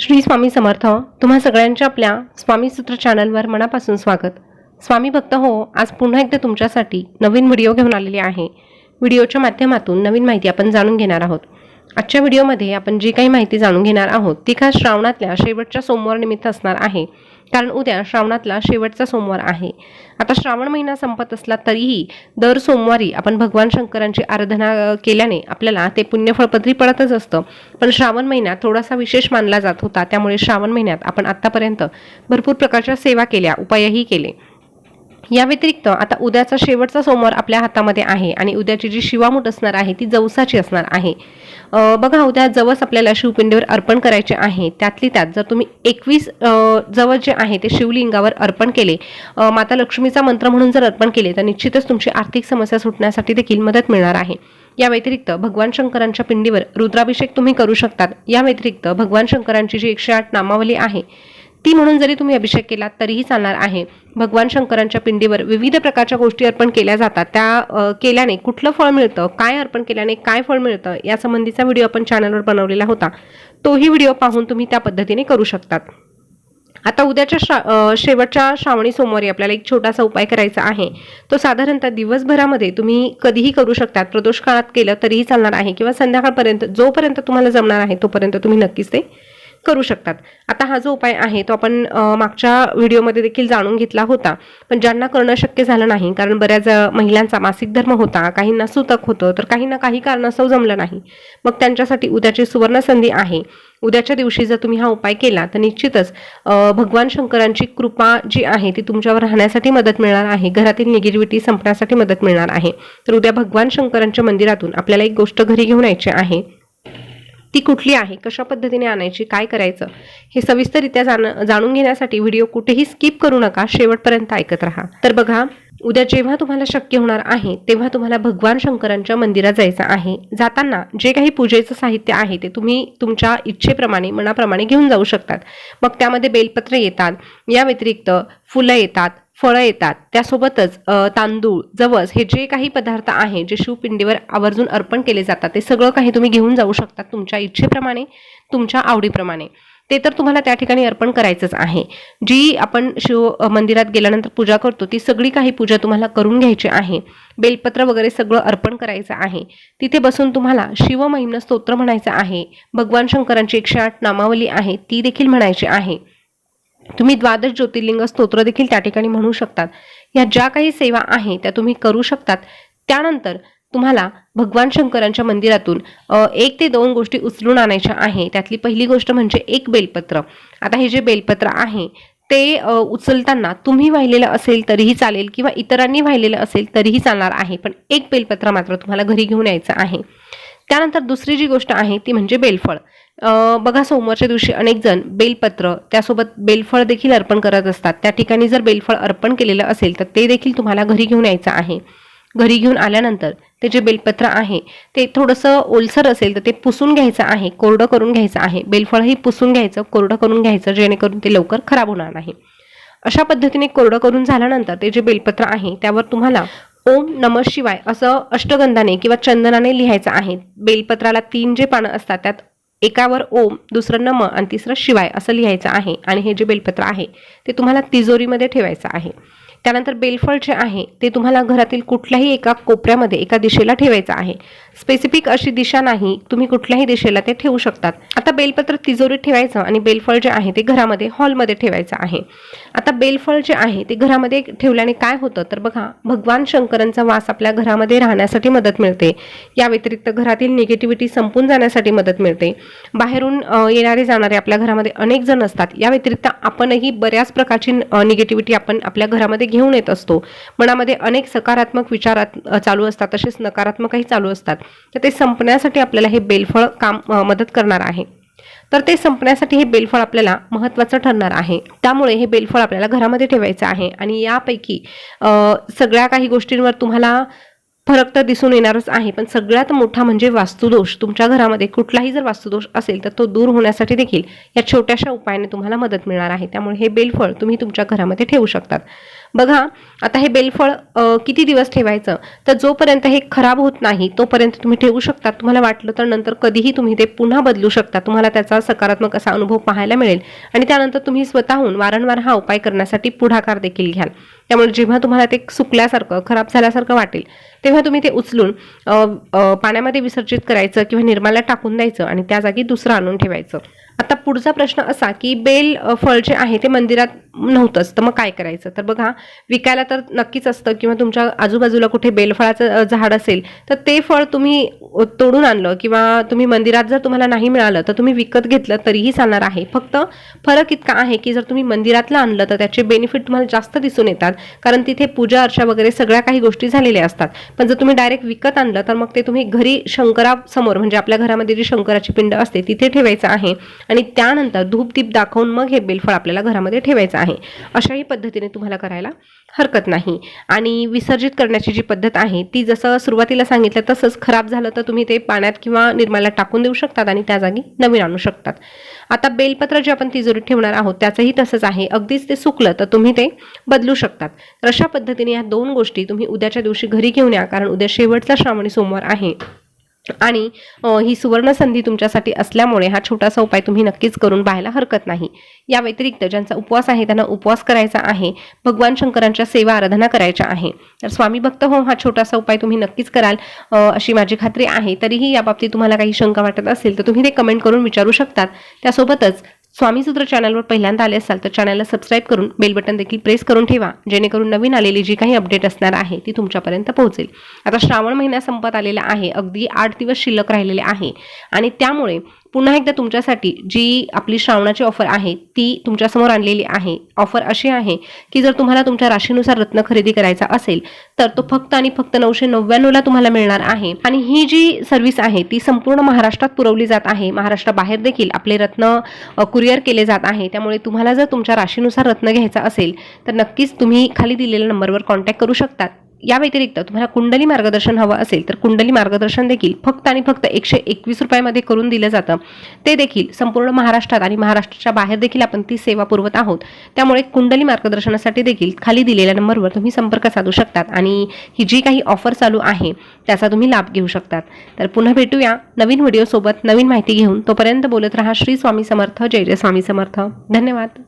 श्री स्वामी समर्थ तुम्हा सगळ्यांच्या आपल्या स्वामी सूत्र चॅनलवर मनापासून स्वागत. स्वामी भक्त हो आज पुन्हा एकदा तुमच्यासाठी नवीन व्हिडिओ घेऊन आलेले आहे. व्हिडिओच्या माध्यमातून नवीन माहिती आपण जाणून घेणार आहोत. आजच्या व्हिडिओमध्ये आपण जी काही माहिती जाणून घेणार आहोत ती खास श्रावणातल्या शेवटच्या सोमवार निमित्त असणार आहे. कारण उद्या श्रावणातला शेवटचा सोमवार आहे. आता श्रावण महिना संपत असला तरीही दर सोमवारी आपण भगवान शंकरांची आराधना केल्याने आपल्याला ते पुण्यफळ पदरी पडतच असतं. पण श्रावण महिना थोडासा विशेष मानला जात होता. त्यामुळे श्रावण महिन्यात आपण आत्तापर्यंत भरपूर प्रकारच्या सेवा केल्या उपायही केले. या व्यतिरिक्त आता उद्याचा शेवटचा सोमवार आपल्या हातामध्ये आहे आणि उद्याची जी शिवामूठ असणार आहे ती जवसाची असणार आहे. बघा उद्या जवस आपल्याला शिवपिंडीवर अर्पण करायचे आहे. त्यातली त्यात जर तुम्ही एकवीस जवस जे आहे ते शिवलिंगावर अर्पण केले माता लक्ष्मीचा मंत्र म्हणून जर अर्पण केले तर निश्चितच तुमची आर्थिक समस्या सुटण्यासाठी देखील मदत मिळणार आहे. या व्यतिरिक्त भगवान शंकरांच्या पिंडीवर रुद्राभिषेक तुम्ही करू शकतात. या व्यतिरिक्त भगवान शंकरांची जी एकशे आठ नामावली आहे ती म्हणून जरी तुम्ही अभिषेक केला तरीही चालणार आहे. भगवान शंकरांच्या पिंडीवर विविध प्रकारच्या गोष्टी अर्पण केल्या जातात. त्या केल्याने कुठलं फळ मिळतं काय अर्पण केल्याने काय फळ मिळतं या संबंधीचा व्हिडिओ आपण चॅनलवर बनवलेला होता. तोही व्हिडिओ पाहून तुम्ही त्या पद्धतीने करू शकतात. आता उद्याच्या श्रा शेवटच्या श्रावणी सोमवारी आपल्याला एक छोटासा उपाय करायचा आहे. तो साधारणतः दिवसभरामध्ये तुम्ही कधीही करू शकतात. प्रदोष काळात केलं तरीही चालणार आहे किंवा संध्याकाळपर्यंत जोपर्यंत तुम्हाला जमणार आहे तोपर्यंत तुम्ही नक्कीच ते करू शकतात. आता हा जो उपाय आहे तो आपण मागच्या व्हिडिओमध्ये देखील जाणून घेतला होता. पण ज्यांना करणं शक्य झालं नाही कारण बऱ्याच महिलांचा मासिक धर्म होता काहींना सुतक होतं तर काहींना काही कारणास्तव जमलं नाही. मग त्यांच्यासाठी उद्याची सुवर्ण संधी आहे. उद्याच्या दिवशी जर तुम्ही हा उपाय केला तर निश्चितच भगवान शंकरांची कृपा जी आहे ती तुमच्यावर राहण्यासाठी मदत मिळणार आहे. घरातील निगेटिव्हिटी संपण्यासाठी मदत मिळणार आहे. तर उद्या भगवान शंकरांच्या मंदिरातून आपल्याला एक गोष्ट घरी घेऊन यायची आहे. ती कुठली आहे कशा पद्धतीने आणायची काय करायचं हे सविस्तररित्या जाण जाणून घेण्यासाठी व्हिडिओ कुठेही स्किप करू नका शेवटपर्यंत ऐकत राहा. तर बघा उद्या जेव्हा तुम्हाला शक्य होणार आहे तेव्हा तुम्हाला भगवान शंकरांच्या मंदिरात जायचं आहे. जाताना जे काही पूजेचं साहित्य आहे ते तुम्ही तुमच्या इच्छेप्रमाणे मनाप्रमाणे घेऊन जाऊ शकतात. मग त्यामध्ये बेलपत्र येतात या व्यतिरिक्त फुलं येतात फळं येतात. त्यासोबतच तांदूळ जवस हे जे काही पदार्थ आहे जे शिवपिंडीवर आवर्जून अर्पण केले जातात ते सगळं काही तुम्ही घेऊन जाऊ शकता तुमच्या इच्छेप्रमाणे तुमच्या आवडीप्रमाणे. ते तर तुम्हाला त्या ठिकाणी अर्पण करायचंच आहे. जी आपण शिव मंदिरात गेल्यानंतर पूजा करतो ती सगळी काही पूजा तुम्हाला करून घ्यायची आहे. बेलपत्र वगैरे सगळं अर्पण करायचं आहे. तिथे बसून तुम्हाला शिवमहिम्न स्तोत्र म्हणायचं आहे. भगवान शंकरांची एकशे आठ नामावली आहे ती देखील म्हणायची आहे. तुम्ही द्वादश ज्योतिर्लिंग स्तोत्र देखील त्या ठिकाणी म्हणू शकतात. या ज्या काही सेवा आहे त्या तुम्ही करू शकतात. त्यानंतर तुम्हाला भगवान शंकरांच्या मंदिरातून एक ते दोन गोष्टी उचलून आणायच्या आहे. त्यातली पहिली गोष्ट म्हणजे एक बेलपत्र. आता हे जे बेलपत्र आहे ते उचलताना तुम्ही वाहिलेलं असेल तरीही चालेल किंवा इतरांनी वाहिलेलं असेल तरीही चालणार आहे पण एक बेलपत्र मात्र तुम्हाला घरी घेऊन यायचं आहे. त्यानंतर दुसरी जी गोष्ट आहे ती म्हणजे बेलफळ. बघा सोमवारच्या दिवशी अनेक जण बेलपत्र त्यासोबत बेलफळ देखील अर्पण करत असतात. त्या ठिकाणी जर बेलफळ अर्पण केलेलं असेल तर ते देखील तुम्हाला घरी घेऊन यायचं आहे. घरी घेऊन आल्यानंतर ते जे बेलपत्र आहे ते थोडंसं ओलसर असेल तर ते पुसून घ्यायचं आहे कोरडं करून घ्यायचं आहे. बेलफळही पुसून घ्यायचं कोरडं करून घ्यायचं जेणेकरून ते लवकर खराब होणार नाही. अशा पद्धतीने कोरडं करून झाल्यानंतर ते जे बेलपत्र आहे त्यावर तुम्हाला ओम नम शिवाय असं अष्टगंधाने किंवा चंदनाने लिहायचं आहे. बेलपत्राला तीन जे पानं असतात त्यात एकावर ओम दुसरं नम आणि तिसरं शिवाय असं लिहायचं आहे. आणि हे जे बेलपत्र आहे ते तुम्हाला तिजोरीमध्ये ठेवायचं आहे. त्यानंतर बेलफळ जे आहे ते तुम्हाला घरातील कुठल्याही एका कोपऱ्यामध्ये एका दिशेला ठेवायचं आहे. स्पेसिफिक अशी दिशा नाही तुम्ही कुठल्याही दिशेला ते ठेवू शकतात. आता बेलपत्र तिजोरीत ठेवायचं आणि बेलफळ जे आहे ते घरामध्ये हॉलमध्ये ठेवायचं आहे. आता बेलफळ जे आहे ते घरामध्ये ठेवल्याने काय होतं? तर बघा भगवान शंकरांचा वास आपल्या घरामध्ये राहण्यासाठी मदत मिळते. या व्यतिरिक्त घरातील निगेटिव्हिटी संपून जाण्यासाठी मदत मिळते. बाहेरून येणारे जाणारे आपल्या घरामध्ये अनेक जण असतात. या व्यतिरिक्त आपणही बऱ्याच प्रकारची निगेटिव्हिटी आपण आपल्या घरामध्ये घेऊन येत असतो. मनामध्ये अनेक सकारात्मक विचार चालू असतात. तसेच नकारात्मकही चालू असतात. तर ते संपण्यासाठी आपल्याला हे बेलफळ काम मदत करणार आहे. तर ते संपण्यासाठी हे बेलफळ आपल्याला महत्त्वाचं ठरणार आहे. त्यामुळे हे बेलफळ आपल्याला घरामध्ये ठेवायचं आहे. आणि यापैकी सगळ्या काही गोष्टींवर तुम्हाला फरक तर दिसून येणारच आहे. पण सगळ्यात मोठा म्हणजे वास्तुदोष. तुमच्या घरामध्ये कुठलाही जर वास्तुदोष असेल तर तो दूर होण्यासाठी देखील या छोट्याशा उपायाने तुम्हाला मदत मिळणार आहे. त्यामुळे हे बेलफळ तुम्ही तुमच्या घरामध्ये ठेवू शकतात. बघा आता हे बेलफळ किती दिवस ठेवायचं? तर जोपर्यंत हे खराब होत नाही तोपर्यंत तुम्ही ठेवू शकता. तुम्हाला वाटलं तर नंतर कधीही तुम्ही ते पुन्हा बदलू शकता. तुम्हाला त्याचा सकारात्मक असा अनुभव पाहायला मिळेल. आणि त्यानंतर तुम्ही स्वतःहून वारंवार हा उपाय करण्यासाठी पुढाकार देखील घ्याल. त्यामुळे जेव्हा तुम्हाला ते सुकल्यासारखं खराब झाल्यासारखं वाटेल तेव्हा तुम्ही ते उचलून पाण्यामध्ये विसर्जित करायचं किंवा निर्माला टाकून द्यायचं आणि त्या जागी दुसरं आणून ठेवायचं. आता पुढचा प्रश्न असा की बेल फळ जे आहे ते मंदिरात नव्हतंच तर मग काय करायचं? तर बघा विकायला तर नक्कीच असतं किंवा तुमच्या आजूबाजूला कुठे बेलफळाचं झाड असेल तर ते फळ तुम्ही तोडून आणलं किंवा तुम्ही मंदिरात जर तुम्हाला नाही मिळालं तर तुम्ही विकत घेतलं तरीही चालणार आहे. फक्त फरक इतका आहे की जर तुम्ही मंदिरातलं आणलं तर त्याचे बेनिफिट तुम्हाला जास्त दिसून येतात. कारण तिथे पूजा अर्चा वगैरे सगळ्या काही गोष्टी झालेल्या असतात. पण जर तुम्ही डायरेक्ट विकत आणलं तर मग ते तुम्ही घरी शंकरासमोर म्हणजे आपल्या घरामध्ये जी शंकराची पिंड असते तिथे ठेवायचं आहे. आणि त्यानंतर धूपदीप दाखवून मग हे बेलफळ आपल्याला घरामध्ये ठेवायचं आहे. अशाही पद्धतीने तुम्हाला करायला हरकत नाही. आणि विसर्जित करण्याची जी पद्धत आहे ती जसं सुरुवातीला सांगितलं तसंच खराब झालं तर तुम्ही ते पाण्यात किंवा निर्माला टाकून देऊ शकतात आणि त्या जागी नवीन आणू शकतात. आता बेलपत्र जे आपण तिजोरीत ठेवणार आहोत त्याचंही तसंच आहे. अगदीच ते सुकलं तर तुम्ही ते बदलू शकतात. तर अशा पद्धतीने या दोन गोष्टी तुम्ही उद्याच्या दिवशी घरी घेऊन या कारण उद्या शेवटचा श्रावणी सोमवार आहे. आणि ही सुवर्ण संधी तुमच्यासाठी असल्यामुळे हा छोटासा उपाय तुम्ही नक्कीच करून पाहायला हरकत नाही. या व्यतिरिक्त ज्यांचा उपवास आहे त्यांना उपवास करायचा आहे भगवान शंकरांच्या सेवा आराधना करायच्या आहे. तर स्वामी भक्त हो हा छोटासा उपाय तुम्ही नक्कीच कराल अशी माझी खात्री आहे. तरीही याबाबतीत तुम्हाला काही शंका वाटत असेल तर तुम्ही ते कमेंट करून विचारू शकतात. त्यासोबतच स्वामी सूत्र चॅनलवर पहिल्यांदा आले असाल तर चॅनलला सबस्क्राईब करून बेल बटन देखील प्रेस करून ठेवा जेणेकरून नवीन आलेली जी काही अपडेट असणार आहे ती तुमच्यापर्यंत पोहोचेल. आता श्रावण महिना संपत आलेला आहे अगदी आठ दिवस शिल्लक राहिलेले आहे. आणि त्यामुळे पुन्हा एकदा तुमच्यासाठी जी आपली श्रावणाची ऑफर आहे ती तुमच्यासमोर आणलेली आहे. ऑफर अशी आहे की जर तुम्हाला तुमच्या राशीनुसार रत्न खरेदी करायचा असेल तर तो फक्त आणि फक्त नऊशे नव्याण्णवला तुम्हाला मिळणार आहे. आणि ही जी सर्व्हिस आहे ती संपूर्ण महाराष्ट्रात पुरवली जात आहे. महाराष्ट्राबाहेर देखील आपले रत्न कुरिअर केले जात आहे. त्यामुळे तुम्हाला जर तुमच्या राशीनुसार रत्न घ्यायचा असेल तर नक्कीच तुम्ही खाली दिलेल्या नंबरवर कॉन्टॅक्ट करू शकतात. या व्यतिरिक्त तुम्हाला कुंडली मार्गदर्शन हवं असेल तर कुंडली मार्गदर्शन देखील फक्त आणि फक्त एकशे एकवीस रुपयामध्ये करून दिलं जातं. ते देखील संपूर्ण महाराष्ट्रात आणि महाराष्ट्राच्या बाहेर देखील आपण ती सेवा पुरवत आहोत. त्यामुळे कुंडली मार्गदर्शनासाठी देखील खाली दिलेल्या नंबरवर तुम्ही संपर्क साधू शकतात आणि ही जी काही ऑफर चालू आहे त्याचा तुम्ही लाभ घेऊ शकतात. तर पुन्हा भेटूया नवीन व्हिडिओसोबत नवीन माहिती घेऊन. तोपर्यंत बोलत रहा श्री स्वामी समर्थ जय जय स्वामी समर्थ. धन्यवाद.